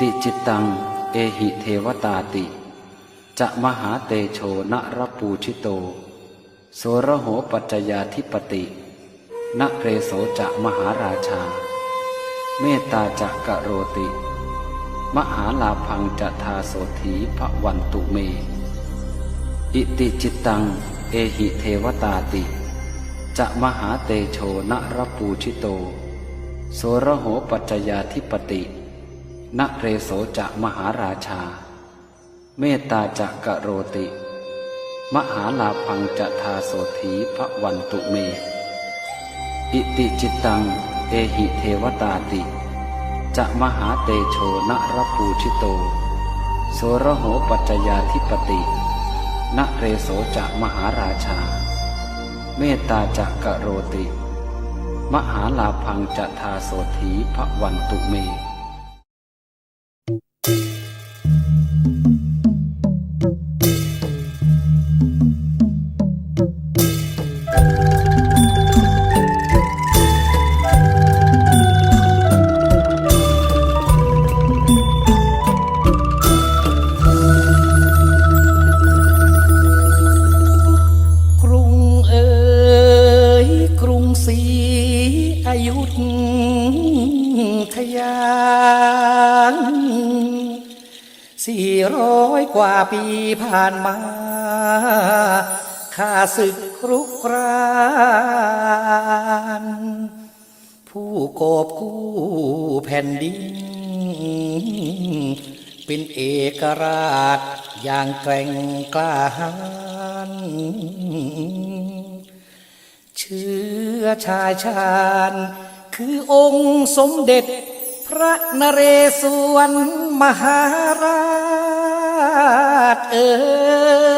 ติจิตตัง เอหิเทวตาติ จะมหาเตโชนรปูชิโตโสระโหปัจจยาธิปตินเรโสจะมหาราชา เมตตาจะกะโรติ มหาลาพังจะทาโสถีพระวันตุเม อิติจิตตัง เอหิเทวตาติ จะมหาเตโชนรปูชิโตโสระโหปัจจยาธิปติ นเรโสจะมหาราชา เมตตาจะกะโรติ มหาลาพังจะทาโสถีพระวันตุเม อิติจิตัง เอหิเทวตาติ จะมหาเตโชนรปูชิโต โสระโหปัจจยาธิปตินเรโสจะมหาราชา เมตตาจะกะโรติ มหาลาพังจะทาโสถีพระวันตุเม สี่ร้อยกว่าปีผ่านมาข้าศึกรุกรานผู้โกอบกู้แผ่นดิน เป็นเอกราชอย่างแกร่งกล้าหาญเชื้อชายชาญ คือองค์สมเด็จพระนเรศวร มหาราชเอ๋ย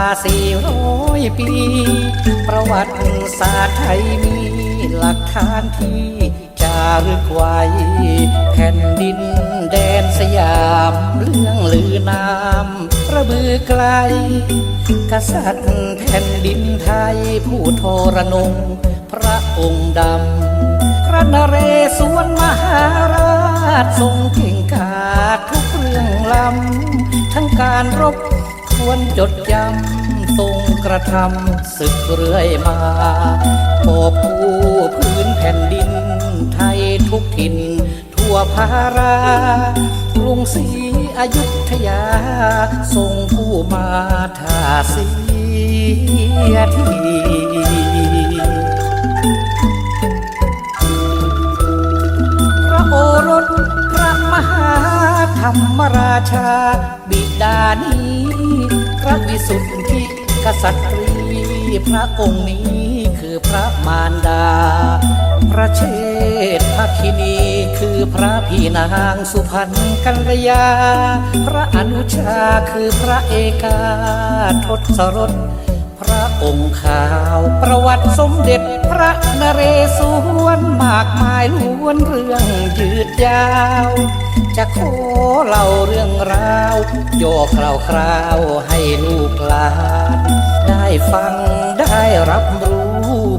ว่าสี่ร้อยปี ประวัติศาสตร์ไทยมีหลักฐานที่จารึกไว้ แผ่นดินแดนสยามเรื่องลือนามระบือไกล กษัตริย์แผ่นดินไทยผู้ทรนง พระองค์ดำพระนเรศวรมหาราชทรงเก่งกาจทุกเรื่องล้ำทั้งการรบ วรจดจำทรงกระทำศึกเรื่อยมาปอบผู้พื้นแผ่นดิน ไทยทุกถิ่น ทั่วภารากรุงศรีอยุธยา ทรงผู้มาทาเสียทีพระโอรสพระมหา ธรรมราชา บิดานี้พระวิสุทธิกษัตรีพระองค์นี้คือพระมารดา พระเชษฐคินีคือพระพี่นางสุพรรณกัลยาพระอนุชาคือพระเอกาทศรสพระองค์ขาวประวัติสมเด็จ ระนเรศวรมากมายล้วนเรื่องยืดยาว จะขอเล่าเรื่องราวโยกคราวๆให้ลูกหลานได้ฟังได้รับรู้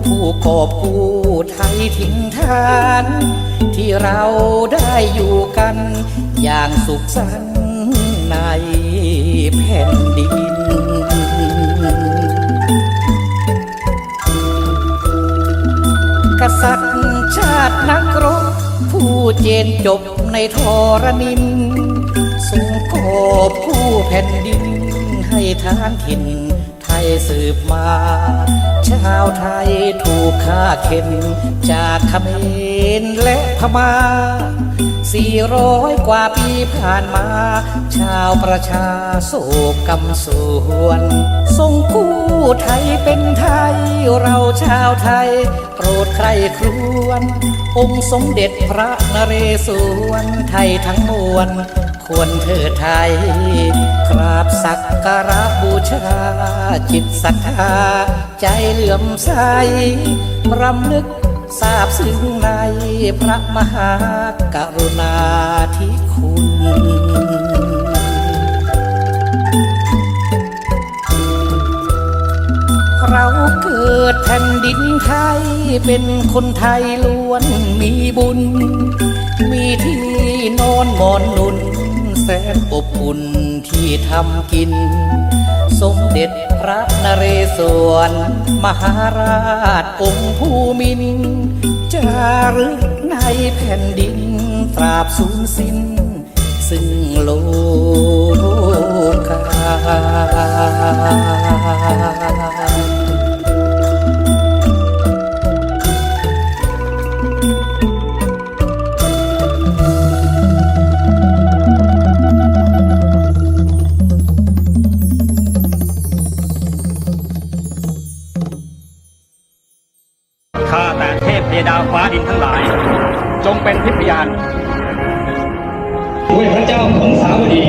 ผู้กอบกู้ไทยทิ้งทาน ที่เราได้อยู่กันอย่างสุขสันต์ในแผ่นดิน ษัตริย์ชาตินักรบ ผู้เจนจบในทรนินสูงกอบคู่แผ่นดินให้ทานถิ่น สืบมา ชาวไทยถูกฆ่าเข็นจากเขมรและพมาสี่ร้อยกว่าปีผ่านมา ชาวประชาโศกกำสวนทรงคู่ไทยเป็นไทย เราชาวไทย โปรดใครครวน องค์สมเด็จพระนเรศวรไทยทั้งมวล ควรเธอไทยกราบสักการะบูชา จิตศรัทธา ใจเหลื่อมใสรำลึกทราบซึ้งในพระมหากรุณาธิคุณ เราเกิดแผ่นดินไทย เป็นคนไทยล้วนมีบุญ มีที่นอนหมอนนุน แสนอบอุ่นที่ทำกิน สมเด็จพระนเรศวร มหาราชองค์ภูมินจารึกในแผ่นดินตราบสูญสิ้น ซึ่งโลกา ฟ้าดินทั้งหลาย จงเป็นพิพยานด้วยพระเจ้าของสาวดี